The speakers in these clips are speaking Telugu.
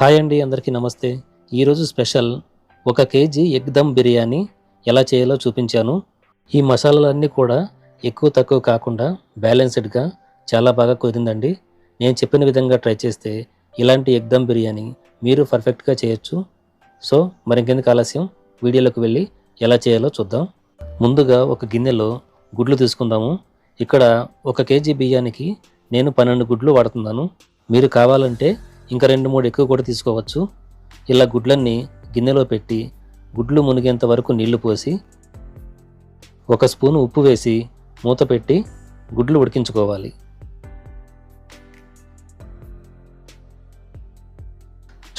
హాయ్ అండి అందరికీ నమస్తే. ఈరోజు స్పెషల్ ఒక కేజీ ఎగ్ దమ్ బిర్యానీ ఎలా చేయాలో చూపించాను. ఈ మసాలాలన్నీ కూడా ఎక్కువ తక్కువ కాకుండా బ్యాలెన్స్డ్గా చాలా బాగా కుదిరిందండి. నేను చెప్పిన విధంగా ట్రై చేస్తే ఇలాంటి ఎగ్ దమ్ బిర్యానీ మీరు పర్ఫెక్ట్గా చేయొచ్చు. సో మరింకెందుకు ఆలస్యం? వీడియోలోకి వెళ్ళి ఎలా చేయాలో చూద్దాం. ముందుగా ఒక గిన్నెలో గుడ్లు తీసుకుందాము. ఇక్కడ ఒక కేజీ బియ్యానికి నేను పన్నెండు గుడ్లు వాడుతున్నాను. మీరు కావాలంటే ఇంకా రెండు మూడు ఎక్కువ కూడా తీసుకోవచ్చు. ఇలా గుడ్లన్నీ గిన్నెలో పెట్టి గుడ్లు మునిగేంత వరకు నీళ్ళు పోసి ఒక స్పూను ఉప్పు వేసి మూత పెట్టి గుడ్లు ఉడికించుకోవాలి.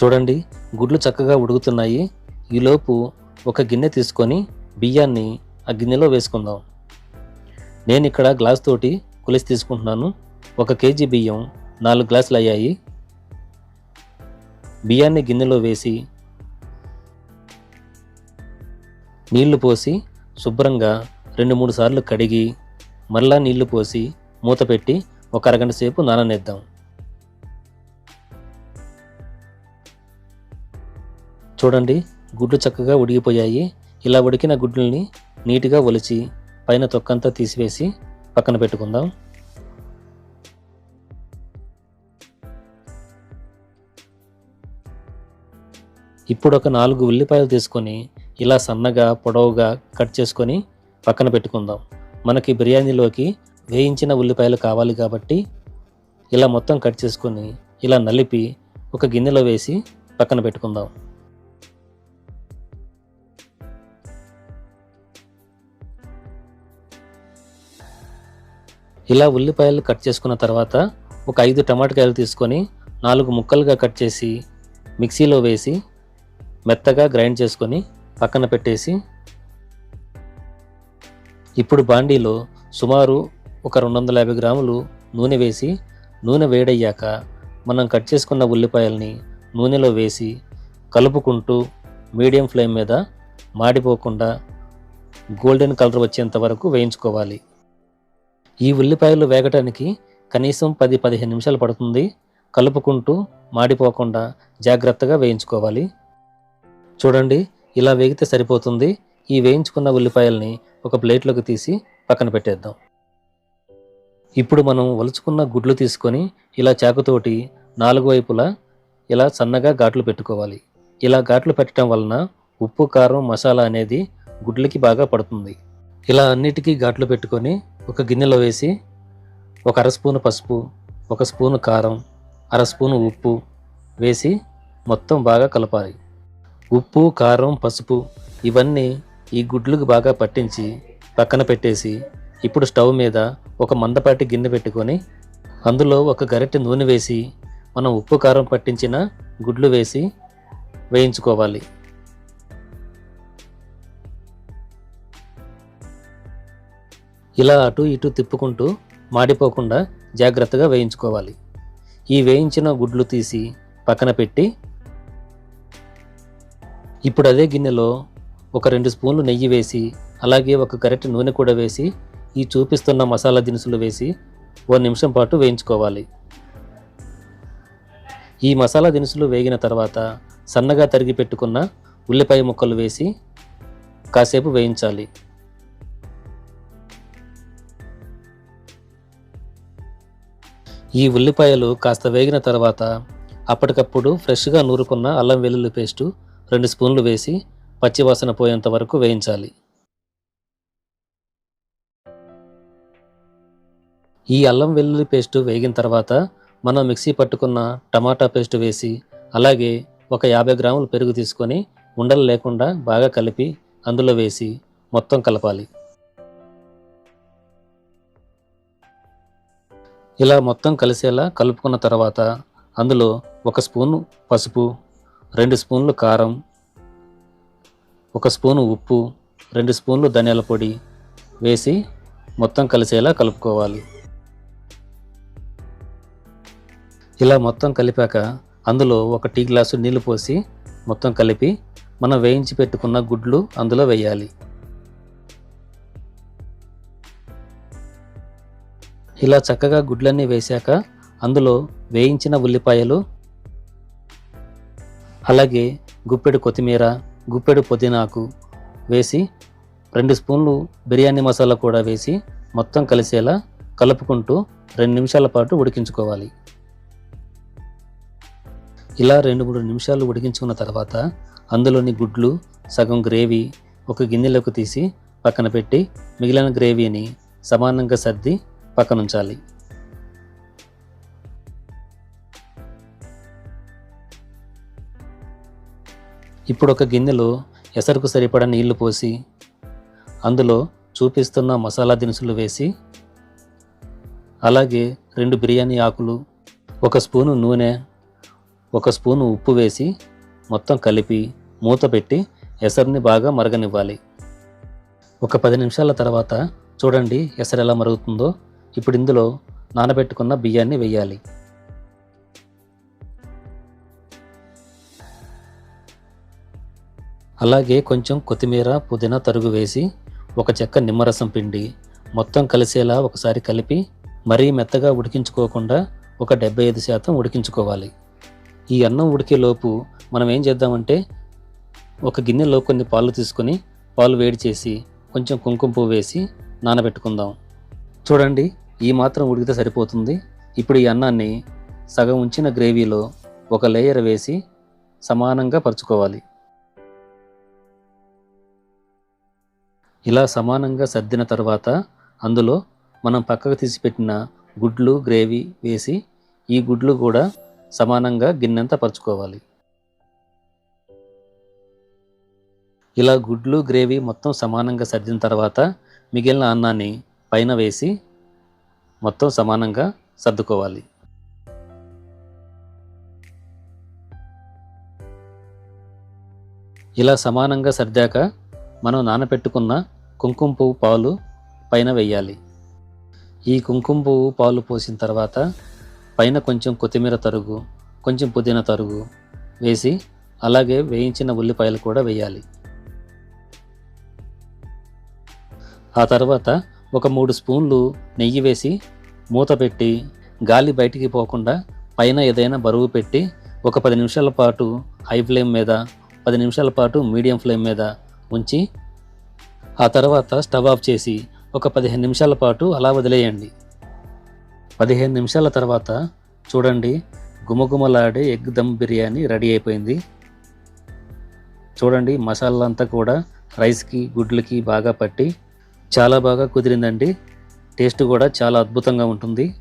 చూడండి గుడ్లు చక్కగా ఉడుకుతున్నాయి. ఈలోపు ఒక గిన్నె తీసుకొని బియ్యాన్ని ఆ గిన్నెలో వేసుకుందాం. నేను ఇక్కడ గ్లాస్ తోటి కొలిసి తీసుకుంటున్నాను. ఒక కేజీ బియ్యం నాలుగు గ్లాసులు అయ్యాయి బియ్యాన్ని గిన్నెలో వేసి నీళ్ళు పోసి శుభ్రంగా రెండు మూడు సార్లు కడిగి మరలా నీళ్ళు పోసి మూత పెట్టి ఒక అరగంట సేపు నాననేద్దాం. చూడండి గుడ్లు చక్కగా ఉడిగిపోయాయి. ఇలా ఉడికిన గుడ్లని నీట్గా ఒలిచి పైన తొక్కంతా తీసివేసి పక్కన పెట్టుకుందాం. ఇప్పుడు ఒక నాలుగు ఉల్లిపాయలు తీసుకొని ఇలా సన్నగా పొడవుగా కట్ చేసుకొని పక్కన పెట్టుకుందాం. మనకి బిర్యానీలోకి వేయించిన ఉల్లిపాయలు కావాలి కాబట్టి ఇలా మొత్తం కట్ చేసుకొని ఇలా నలిపి ఒక గిన్నెలో వేసి పక్కన పెట్టుకుందాం. ఇలా ఉల్లిపాయలు కట్ చేసుకున్న తర్వాత ఒక ఐదు టమాటకాయలు తీసుకొని నాలుగు ముక్కలుగా కట్ చేసి మిక్సీలో వేసి మెత్తగా గ్రైండ్ చేసుకొని పక్కన పెట్టేసి ఇప్పుడు బాండీలో సుమారు ఒక రెండు వందల యాభై గ్రాములు నూనె వేసి నూనె వేడయ్యాక మనం కట్ చేసుకున్న ఉల్లిపాయల్ని నూనెలో వేసి కలుపుకుంటూ మీడియం ఫ్లేమ్ మీద మాడిపోకుండా గోల్డెన్ కలర్ వచ్చేంత వరకు వేయించుకోవాలి. ఈ ఉల్లిపాయలు వేగటానికి కనీసం పది పదిహేను నిమిషాలు పడుతుంది. కలుపుకుంటూ మాడిపోకుండా జాగ్రత్తగా వేయించుకోవాలి. చూడండి ఇలా వేగితే సరిపోతుంది. ఈ వేయించుకున్న ఉల్లిపాయల్ని ఒక ప్లేట్లోకి తీసి పక్కన పెట్టేద్దాం. ఇప్పుడు మనం ఒలుచుకున్న గుడ్లు తీసుకొని ఇలా చాకుతోటి నాలుగు వైపులా ఇలా సన్నగా ఘాట్లు పెట్టుకోవాలి. ఇలా ఘాట్లు పెట్టడం వలన ఉప్పు కారం మసాలా అనేది గుడ్లకి బాగా పడుతుంది. ఇలా అన్నిటికీ ఘాట్లు పెట్టుకొని ఒక గిన్నెలో వేసి ఒక అర స్పూను పసుపు ఒక స్పూను కారం అర స్పూను ఉప్పు వేసి మొత్తం బాగా కలపాలి. ఉప్పు కారం పసుపు ఇవన్నీ ఈ గుడ్లకు బాగా పట్టించి పక్కన పెట్టేసి ఇప్పుడు స్టవ్ మీద ఒక మందపాటి గిన్నె పెట్టుకొని అందులో ఒక గరిటె నూనె వేసి మనం ఉప్పు కారం పట్టించిన గుడ్లు వేసి వేయించుకోవాలి. ఇలా అటు ఇటు తిప్పుకుంటూ మాడిపోకుండా జాగ్రత్తగా వేయించుకోవాలి. ఈ వేయించిన గుడ్లు తీసి పక్కన పెట్టి ఇప్పుడు అదే గిన్నెలో ఒక రెండు స్పూన్లు నెయ్యి వేసి అలాగే ఒక గరిటె నూనె కూడా వేసి ఈ చూపిస్తున్న మసాలా దినుసులు వేసి ఓ నిమిషం పాటు వేయించుకోవాలి. ఈ మసాలా దినుసులు వేగిన తర్వాత సన్నగా తరిగి పెట్టుకున్న ఉల్లిపాయ ముక్కలు వేసి కాసేపు వేయించాలి. ఈ ఉల్లిపాయలు కాస్త వేగిన తర్వాత అప్పటికప్పుడు ఫ్రెష్గా నూరుకున్న అల్లం వెల్లుల్లి పేస్టు రెండు స్పూన్లు వేసి పచ్చివాసన పోయేంత వరకు వేయించాలి. ఈ అల్లం వెల్లుల్లి పేస్టు వేగిన తర్వాత మనం మిక్సీ పట్టుకున్న టమాటా పేస్ట్ వేసి అలాగే ఒక యాభై గ్రాములు పెరుగు తీసుకొని ఉండలు లేకుండా బాగా కలిపి అందులో వేసి మొత్తం కలపాలి. ఇలా మొత్తం కలిసేలా కలుపుకున్న తర్వాత అందులో ఒక స్పూను పసుపు రెండు స్పూన్లు కారం ఒక స్పూను ఉప్పు రెండు స్పూన్లు ధనియాల పొడి వేసి మొత్తం కలిసేలా కలుపుకోవాలి. ఇలా మొత్తం కలిపాక అందులో ఒక టీ గ్లాసు నీళ్ళు పోసి మొత్తం కలిపి మనం వేయించి పెట్టుకున్న గుడ్లు అందులో వేయాలి. ఇలా చక్కగా గుడ్లన్నీ వేశాక అందులో వేయించిన ఉల్లిపాయలు అలాగే గుప్పెడు కొత్తిమీర గుప్పెడు పుదీనాకు వేసి రెండు స్పూన్లు బిర్యానీ మసాలా కూడా వేసి మొత్తం కలిసేలా కలుపుకుంటూ రెండు నిమిషాల పాటు ఉడికించుకోవాలి. ఇలా రెండు మూడు నిమిషాలు ఉడికించుకున్న తర్వాత అందులోని గుడ్లు సగం గ్రేవీ ఒక గిన్నెలోకి తీసి పక్కన పెట్టి మిగిలిన గ్రేవీని సమానంగా సర్ది పక్కనుంచాలి. ఇప్పుడు ఒక గిన్నెలో ఎసరుకు సరిపడా నీళ్ళు పోసి అందులో చూపిస్తున్న మసాలా దినుసులు వేసి అలాగే రెండు బిర్యానీ ఆకులు ఒక స్పూను నూనె ఒక స్పూను ఉప్పు వేసి మొత్తం కలిపి మూత పెట్టి ఎసరుని బాగా మరగనివ్వాలి. ఒక పది నిమిషాల తర్వాత చూడండి ఎసరు ఎలా మరుగుతుందో. ఇప్పుడు ఇందులో నానబెట్టుకున్న బియ్యాన్ని వేయాలి. అలాగే కొంచెం కొత్తిమీర పుదీనా తరుగు వేసి ఒక చెక్క నిమ్మరసం పిండి మొత్తం కలిసేలా ఒకసారి కలిపి మరీ మెత్తగా ఉడికించుకోకుండా ఒక డెబ్బై ఐదు శాతం ఉడికించుకోవాలి. ఈ అన్నం ఉడికేలోపు మనం ఏం చేద్దామంటే ఒక గిన్నెలో కొన్ని పాలు తీసుకొని పాలు వేడి చేసి కొంచెం కుంకుమ పువ్వు వేసి నానబెట్టుకుందాం. చూడండి ఈ మాత్రం ఉడికితే సరిపోతుంది. ఇప్పుడు ఈ అన్నాన్ని సగం ఉంచిన గ్రేవీలో ఒక లేయర్ వేసి సమానంగా పరుచుకోవాలి. ఇలా సమానంగా సర్దిన తర్వాత అందులో మనం పక్కకు తీసిపెట్టిన గుడ్లు గ్రేవీ వేసి ఈ గుడ్లు కూడా సమానంగా గిన్నెంత పరుచుకోవాలి. ఇలా గుడ్లు గ్రేవీ మొత్తం సమానంగా సర్దిన తర్వాత మిగిలిన అన్నాన్ని పైన వేసి మొత్తం సమానంగా సర్దుకోవాలి. ఇలా సమానంగా సర్దాక మనం నానబెట్టుకున్న కుంకుమ పువ్వు పాలు పైన వేయాలి. ఈ కుంకుమ పువ్వు పాలు పోసిన తర్వాత పైన కొంచెం కొత్తిమీర తరుగు కొంచెం పుదీనా తరుగు వేసి అలాగే వేయించిన ఉల్లిపాయలు కూడా వేయాలి. ఆ తర్వాత ఒక మూడు స్పూన్లు నెయ్యి వేసి మూత పెట్టి గాలి బయటికి పోకుండా పైన ఏదైనా బరువు పెట్టి ఒక పది నిమిషాల పాటు హై ఫ్లేమ్ మీద పది నిమిషాల పాటు మీడియం ఫ్లేమ్ మీద ఉంచి ఆ తర్వాత స్టవ్ ఆఫ్ చేసి ఒక పదిహేను నిమిషాల పాటు అలా వదిలేయండి. పదిహేను నిమిషాల తర్వాత చూడండి గుమగుమలాడే ఎగ్ దమ్ బిర్యానీ రెడీ అయిపోయింది. చూడండి మసాలా అంతా కూడా రైస్కి గుడ్లకి బాగా పట్టి చాలా బాగా కుదిరిందండి. టేస్ట్ కూడా చాలా అద్భుతంగా ఉంటుంది.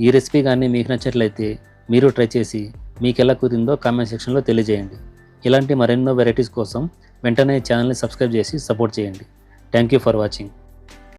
ఈ రెసిపీ కానీ మీకు నచ్చినట్లయితే మీరు ట్రై చేసి మీకు ఎలా కుదిరిందో కామెంట్ సెక్షన్లో తెలియజేయండి. ఇలాంటి మరెన్నో వెరైటీస్ కోసం వెంటనే ఛానల్ని సబ్స్క్రైబ్ చేసి సపోర్ట్ చేయండి. Thank you for watching